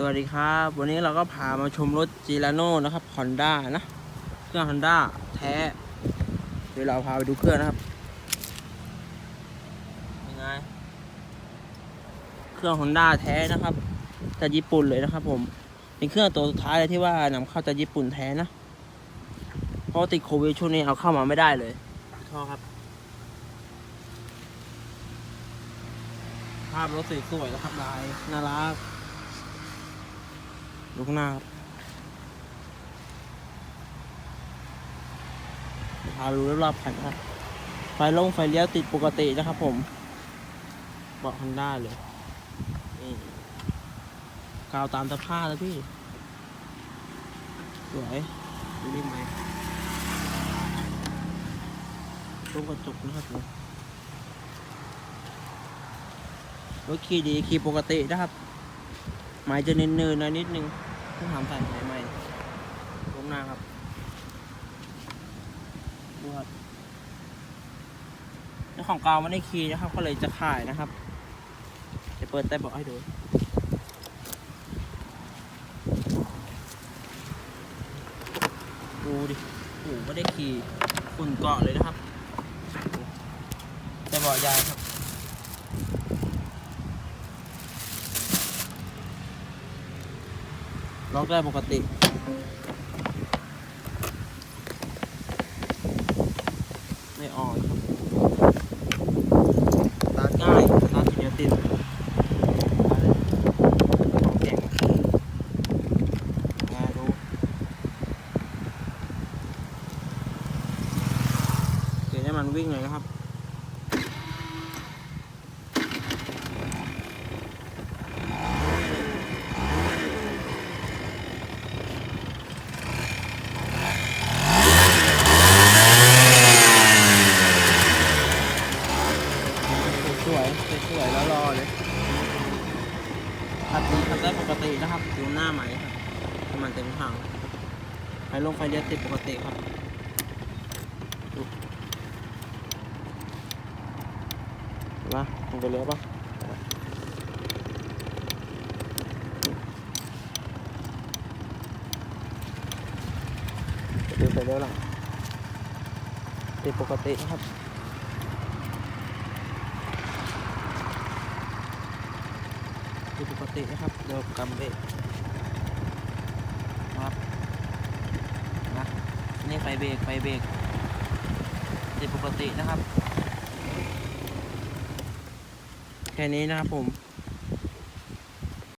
สวัสดีครับ วันนี้เราก็พามาชมรถจีราโน่นะครับฮอนด้านะ เครื่องฮอนด้าแท้ เดี๋ยวเราพาไปดูเครื่องนะครับ ยังไง เครื่องฮอนด้าแท้นะครับ จากญี่ปุ่นเลยนะครับ ผม เป็นเครื่องตัวสุดท้ายเลยที่ว่านำเข้าจากญี่ปุ่นแท้นะ เพราะติดโควิดช่วงนี้เอาเข้ามาไม่ได้เลยท่อครับ ภาพรถสวยๆนะครับลายน่ารัก ดูข้างหน้าครับพาดูรอบๆคันครับ ไฟลงไฟเลี้ยวติดปกตินะครับผมเบาะฮันด้าเลยนี่กาวตามสภาพแล้วพี่ สวยดูนี่ไหมตู้กระจกนะครับผมรถขี่ดีขี่ปกตินะครับไม้จะเนินๆหน่อยนิดนึง ต้องทำใส่ไม้ใหม่ลงหน้าครับบวดเจ้าของเกาวไม่ได้คีย์นะครับ ก็เลยจะขายนะครับ จะเปิดแต่เบอกให้ดูดูดิโอ้ไม่ได้ขี่ฝุ่นเกาะเลยนะครับ แต่เบาะยายครับ ล็อกได้ปกติ ไม่อ่อนครับสตาร์ทง่ายสตาร์ทีเดียวติดของแข็งมาดูเดี๋ยวให้มันวิ่งเลยนะครับ สวยๆสวยๆแล้วรอเลยขับดีขับได้ปกตินะครับดูหน้าใหมครับน้ำมันเต็มถังไฟลงไฟเลี้ยวติดปกติครับดูเห็นปะลงไปเลี้ยวปะดูไฟเลี้ยวหลังติดปกตินะครับ ปกตินะครับเดี๋ยวกำเบรกครับนะนี่ไฟเบรกไฟเบรกติดปกตินะครับ แค่นี้นะครับผม